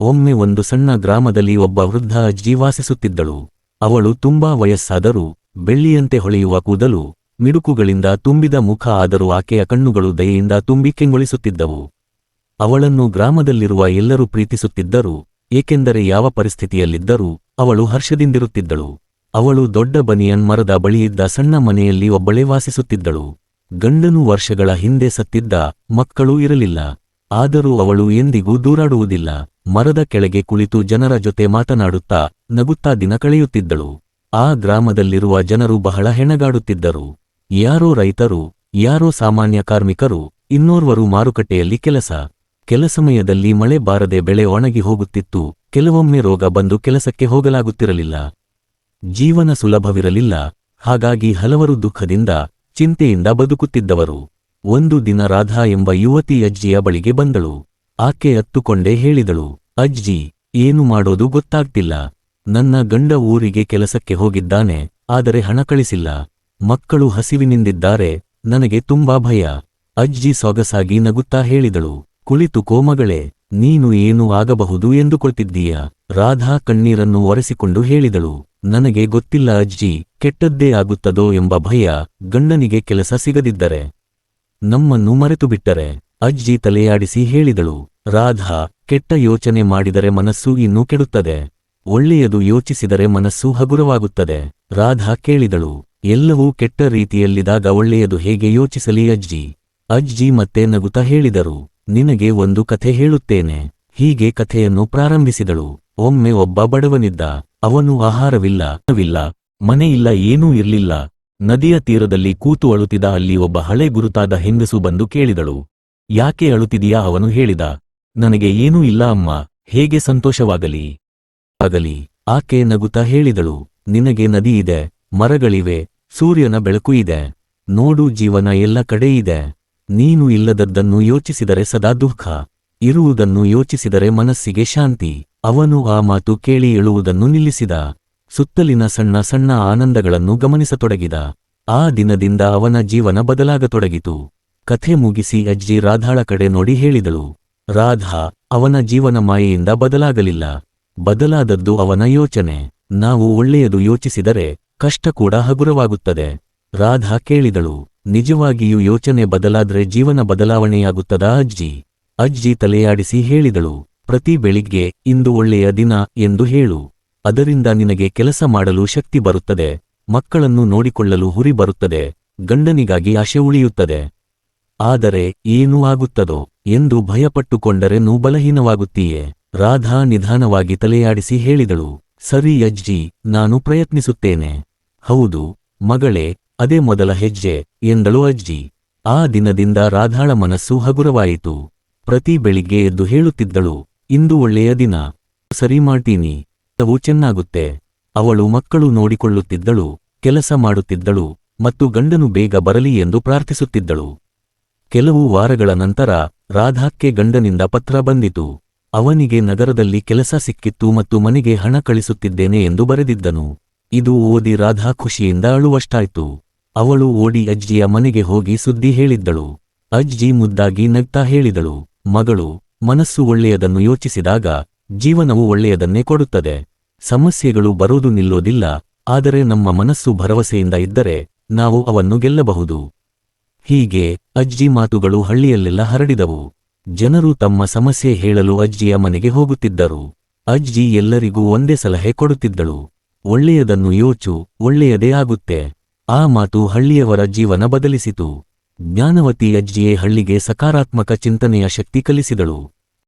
ಒಮ್ಮೆ ಒಂದು ಸಣ್ಣ ಗ್ರಾಮದಲ್ಲಿ ಒಬ್ಬ ವೃದ್ಧ ಅಜ್ಜಿ ವಾಸಿಸುತ್ತಿದ್ದಳು ಅವಳು ತುಂಬಾ ವಯಸ್ಸಾದರೂ ಬೆಳ್ಳಿಯಂತೆ ಹೊಳೆಯುವ ಕೂದಲು, ಮಿಡುಕುಗಳಿಂದ ತುಂಬಿದ ಮುಖ ಆದರೂ ಆಕೆಯ ಕಣ್ಣುಗಳು ದಯೆಯಿಂದ ತುಂಬಿ ಕೆಂಗೊಳಿಸುತ್ತಿದ್ದವು. ಅವಳನ್ನು ಗ್ರಾಮದಲ್ಲಿರುವ ಎಲ್ಲರೂ ಪ್ರೀತಿಸುತ್ತಿದ್ದರು, ಏಕೆಂದರೆ ಯಾವ ಪರಿಸ್ಥಿತಿಯಲ್ಲಿದ್ದರೂ ಅವಳು ಹರ್ಷದಿಂದಿರುತ್ತಿದ್ದಳು. ಅವಳು ದೊಡ್ಡ ಬನಿಯನ್ ಮರದ ಬಳಿಯಿದ್ದ ಸಣ್ಣ ಮನೆಯಲ್ಲಿ ಒಬ್ಬಳೇ ವಾಸಿಸುತ್ತಿದ್ದಳು. ಗಂಡನು ವರ್ಷಗಳ ಹಿಂದೆ ಸತ್ತಿದ್ದ ಮಕ್ಕಳೂ ಇರಲಿಲ್ಲ. ಆದರೂ ಅವಳು ಎಂದಿಗೂ ದೂರಾಡುವುದಿಲ್ಲ. ಮರದ ಕೆಳಗೆ ಕುಳಿತು ಜನರ ಜೊತೆ ಮಾತನಾಡುತ್ತಾ, ನಗುತ್ತಾ ದಿನ ಕಳೆಯುತ್ತಿದ್ದಳು. ಆ ಗ್ರಾಮದಲ್ಲಿರುವ ಜನರು ಬಹಳ ಹೆಣಗಾಡುತ್ತಿದ್ದರು. ಯಾರೋ ರೈತರು, ಯಾರೋ ಸಾಮಾನ್ಯ ಕಾರ್ಮಿಕರು, ಇನ್ನೋರ್ವರು ಮಾರುಕಟ್ಟೆಯಲ್ಲಿ ಕೆಲಸ. ಕೆಲ ಸಮಯದಲ್ಲಿ ಮಳೆ ಬಾರದೆ ಬೆಳೆ ಒಣಗಿ ಹೋಗುತ್ತಿತ್ತು. ಕೆಲವೊಮ್ಮೆ ರೋಗ ಬಂದು ಕೆಲಸಕ್ಕೆ ಹೋಗಲಾಗುತ್ತಿರಲಿಲ್ಲ. ಜೀವನ ಸುಲಭವಿರಲಿಲ್ಲ. ಹಾಗಾಗಿ ಹಲವರು ದುಃಖದಿಂದ, ಚಿಂತೆಯಿಂದ ಬದುಕುತ್ತಿದ್ದವರು. ಒಂದು ದಿನ ರಾಧಾ ಎಂಬ ಯುವತಿ ಅಜ್ಜಿಯ ಬಳಿಗೆ ಬಂದಳು. ಆಕೆ ಅತ್ತುಕೊಂಡೇ ಹೇಳಿದಳು, ಅಜ್ಜಿ, ಏನು ಮಾಡೋದು ಗೊತ್ತಾಗ್ತಿಲ್ಲ. ನನ್ನ ಗಂಡ ಊರಿಗೆ ಕೆಲಸಕ್ಕೆ ಹೋಗಿದ್ದಾನೆ, ಆದರೆ ಹಣ ಕಳಿಸಿಲ್ಲ. ಮಕ್ಕಳು ಹಸಿವಿನಿಂದಿದ್ದಾರೆ, ನನಗೆ ತುಂಬಾ ಭಯ. ಅಜ್ಜಿ ಸೊಗಸಾಗಿ ನಗುತ್ತಾ ಹೇಳಿದಳು, ಕುಳಿತು ಕೋಮಗಳೇ ನೀನು ಏನು ಆಗಬಹುದು ಎಂದುಕೊಳ್ತಿದ್ದೀಯ? ರಾಧಾ ಕಣ್ಣೀರನ್ನು ಒರೆಸಿಕೊಂಡು ಹೇಳಿದಳು, ನನಗೆ ಗೊತ್ತಿಲ್ಲ ಅಜ್ಜಿ, ಕೆಟ್ಟದ್ದೇ ಆಗುತ್ತದೋ ಎಂಬ ಭಯ ಗಂಡನಿಗೆ ಕೆಲಸ ಸಿಗದಿದ್ದರೆ. ನಮ್ಮನ್ನು ಮರೆತು ಬಿಟ್ಟರೆ ಅಜ್ಜಿ ತಲೆಯಾಡಿಸಿ ಹೇಳಿದಳು, ರಾಧಾ, ಕೆಟ್ಟ ಯೋಚನೆ ಮಾಡಿದರೆ ಮನಸ್ಸು ಇನ್ನೂ ಕೆಡುತ್ತದೆ. ಒಳ್ಳೆಯದು ಯೋಚಿಸಿದರೆ ಮನಸ್ಸು ಹಗುರವಾಗುತ್ತದೆ. ರಾಧಾ ಕೇಳಿದಳು, ಎಲ್ಲವೂ ಕೆಟ್ಟ ರೀತಿಯಲ್ಲಿದಾಗ ಒಳ್ಳೆಯದು ಹೇಗೆ ಯೋಚಿಸಲಿ ಅಜ್ಜಿ? ಅಜ್ಜಿ ಮತ್ತೆ ನಗುತ ಹೇಳಿದರು, ನಿನಗೆ ಒಂದು ಕಥೆ ಹೇಳುತ್ತೇನೆ. ಹೀಗೆ ಕಥೆಯನ್ನು ಪ್ರಾರಂಭಿಸಿದಳು. ಒಮ್ಮೆ ಒಬ್ಬ ಬಡವನಿದ್ದ, ಅವನು ಆಹಾರವಿಲ್ಲ ವಿಲ್ಲ ಮನೆಯಿಲ್ಲ, ಏನೂ ಇರ್ಲಿಲ್ಲ. ನದಿಯ ತೀರದಲ್ಲಿ ಕೂತು ಅಳುತ್ತಿದ್ದ ಅಲ್ಲಿ ಒಬ್ಬ ಹಳೆ ಗುರುತಾದ ಹೆಂಗಸು ಬಂದು ಕೇಳಿದಳು. ಯಾಕೆ ಅಳುತ್ತಿದೆಯಾ ಅವನು ಹೇಳಿದ. ನನಗೆ ಏನೂ ಇಲ್ಲ ಅಮ್ಮ, ಹೇಗೆ ಸಂತೋಷವಾಗಲಿ? ಆಗಲಿ, ಆಕೆ ನಗುತ್ತಾ ಹೇಳಿದಳು. ನಿನಗೆ ನದಿಯಿದೆ ಮರಗಳಿವೆ, ಸೂರ್ಯನ ಬೆಳಕು ಇದೆ, ನೋಡು ಜೀವನ ಎಲ್ಲ ಕಡೆ ಇದೆ. ನೀನು ಇಲ್ಲದದ್ದನ್ನು ಯೋಚಿಸಿದರೆ ಸದಾ ದುಃಖ, ಇರುವುದನ್ನು ಯೋಚಿಸಿದರೆ ಮನಸ್ಸಿಗೆ ಶಾಂತಿ. ಅವನು ಆ ಮಾತು ಕೇಳಿ ಎಳುವುದನ್ನು ನಿಲ್ಲಿಸಿದ. ಸುತ್ತಲಿನ ಸಣ್ಣ ಸಣ್ಣ ಆನಂದಗಳನ್ನು ಗಮನಿಸತೊಡಗಿದ. ಆ ದಿನದಿಂದ ಅವನ ಜೀವನ ಬದಲಾಗತೊಡಗಿತು. ಕಥೆ ಮುಗಿಸಿ ಅಜ್ಜಿ ರಾಧಾಳ ಕಡೆ ನೋಡಿ ಹೇಳಿದಳು. ರಾಧಾ, ಅವನ ಜೀವನ ಮಾಯೆಯಿಂದ ಬದಲಾಗಲಿಲ್ಲ. ಬದಲಾದದ್ದು ಅವನ ಯೋಚನೆ. ನಾವು ಒಳ್ಳೆಯದು ಯೋಚಿಸಿದರೆ ಕಷ್ಟ ಕೂಡ ಹಗುರವಾಗುತ್ತದೆ. ರಾಧಾ ಕೇಳಿದಳು. ನಿಜವಾಗಿಯೂ ಯೋಚನೆ ಬದಲಾದ್ರೆ ಜೀವನ ಬದಲಾವಣೆಯಾಗುತ್ತದಾ ಅಜ್ಜಿ? ಅಜ್ಜಿ ತಲೆಯಾಡಿಸಿ ಹೇಳಿದಳು. ಪ್ರತಿ ಬೆಳಿಗ್ಗೆ ಇಂದು ಒಳ್ಳೆಯ ದಿನ ಎಂದು ಹೇಳು. ಅದರಿಂದ ನಿನಗೆ ಕೆಲಸ ಮಾಡಲು ಶಕ್ತಿ ಬರುತ್ತದೆ, ಮಕ್ಕಳನ್ನು ನೋಡಿಕೊಳ್ಳಲು ಹುರಿ ಬರುತ್ತದೆ, ಗಂಡನಿಗಾಗಿ ಆಶೆ ಉಳಿಯುತ್ತದೆ. ಆದರೆ ಏನೂ ಆಗುತ್ತದೋ ಎಂದು ಭಯಪಟ್ಟುಕೊಂಡರೆ ನೂ ಬಲಹೀನವಾಗುತ್ತೀಯೆ. ರಾಧಾ ನಿಧಾನವಾಗಿ ತಲೆಯಾಡಿಸಿ ಹೇಳಿದಳು, ಸರಿ ಅಜ್ಜಿ, ನಾನು ಪ್ರಯತ್ನಿಸುತ್ತೇನೆ. ಹೌದು, ಮಗಳೇ, ಅದೇ ಮೊದಲ ಹೆಜ್ಜೆ, ಎಂದಳು ಅಜ್ಜಿ. ಆ ದಿನದಿಂದ ರಾಧಾಳ ಮನಸ್ಸು ಹಗುರವಾಯಿತು. ಪ್ರತಿ ಬೆಳಿಗ್ಗೆ ಎದ್ದು ಹೇಳುತ್ತಿದ್ದಳು, ಇಂದು ಒಳ್ಳೆಯ ದಿನ. ಸರಿ ಮಾಡ್ತೀನಿ. ಎಲ್ಲವೂ ಚೆನ್ನಾಗುತ್ತೆ. ಅವಳು ಮಕ್ಕಳು ನೋಡಿಕೊಳ್ಳುತ್ತಿದ್ದಳು, ಕೆಲಸ ಮಾಡುತ್ತಿದ್ದಳು ಮತ್ತು ಗಂಡನು ಬೇಗ ಬರಲಿ ಎಂದು ಪ್ರಾರ್ಥಿಸುತ್ತಿದ್ದಳು. ಕೆಲವು ವಾರಗಳ ನಂತರ ರಾಧಾಕ್ಕೆ ಗಂಡನಿಂದ ಪತ್ರ ಬಂದಿತು. ಅವನಿಗೆ ನಗರದಲ್ಲಿ ಕೆಲಸ ಸಿಕ್ಕಿತ್ತು ಮತ್ತು ಮನೆಗೆ ಹಣ ಕಳಿಸುತ್ತಿದ್ದೇನೆ ಎಂದು ಬರೆದಿದ್ದನು. ಇದು ಓದಿ ರಾಧಾ ಖುಷಿಯಿಂದ ಅಳುವಷ್ಟಾಯ್ತು. ಅವಳು ಓಡಿ ಅಜ್ಜಿಯ ಮನೆಗೆ ಹೋಗಿ ಸುದ್ದಿ ಹೇಳಿದ್ದಳು. ಅಜ್ಜಿ ಮುದ್ದಾಗಿ ನಗ್ತಾ ಹೇಳಿದಳು, ಮಗಳು, ಮನಸ್ಸು ಒಳ್ಳೆಯದನ್ನು ಯೋಚಿಸಿದಾಗ ಜೀವನವು ಒಳ್ಳೆಯದನ್ನೇ ಕೊಡುತ್ತದೆ. ಸಮಸ್ಯೆಗಳು ಬರೋದು ನಿಲ್ಲೋದಿಲ್ಲ, ಆದರೆ ನಮ್ಮ ಮನಸ್ಸು ಭರವಸೆಯಿಂದ ಇದ್ದರೆ ನಾವು ಅವನ್ನು ಗೆಲ್ಲಬಹುದು. ಹೀಗೆ ಅಜ್ಜಿ ಮಾತುಗಳು ಹಳ್ಳಿಯಲ್ಲೆಲ್ಲ ಹರಡಿದವು. ಜನರು ತಮ್ಮ ಸಮಸ್ಯೆ ಹೇಳಲು ಅಜ್ಜಿಯ ಮನೆಗೆ ಹೋಗುತ್ತಿದ್ದರು. ಅಜ್ಜಿ ಎಲ್ಲರಿಗೂ ಒಂದೇ ಸಲಹೆ ಕೊಡುತ್ತಿದ್ದಳು. ಒಳ್ಳೆಯದನ್ನು ಯೋಚು, ಒಳ್ಳೆಯದೇ ಆಗುತ್ತೆ. ಆ ಮಾತು ಹಳ್ಳಿಯವರ ಜೀವನ ಬದಲಿಸಿತು. ಜ್ಞಾನವತಿ ಅಜ್ಜಿಯೇ ಹಳ್ಳಿಗೆ ಸಕಾರಾತ್ಮಕ ಚಿಂತನೆಯ ಶಕ್ತಿ ಕಲಿಸಿದಳು.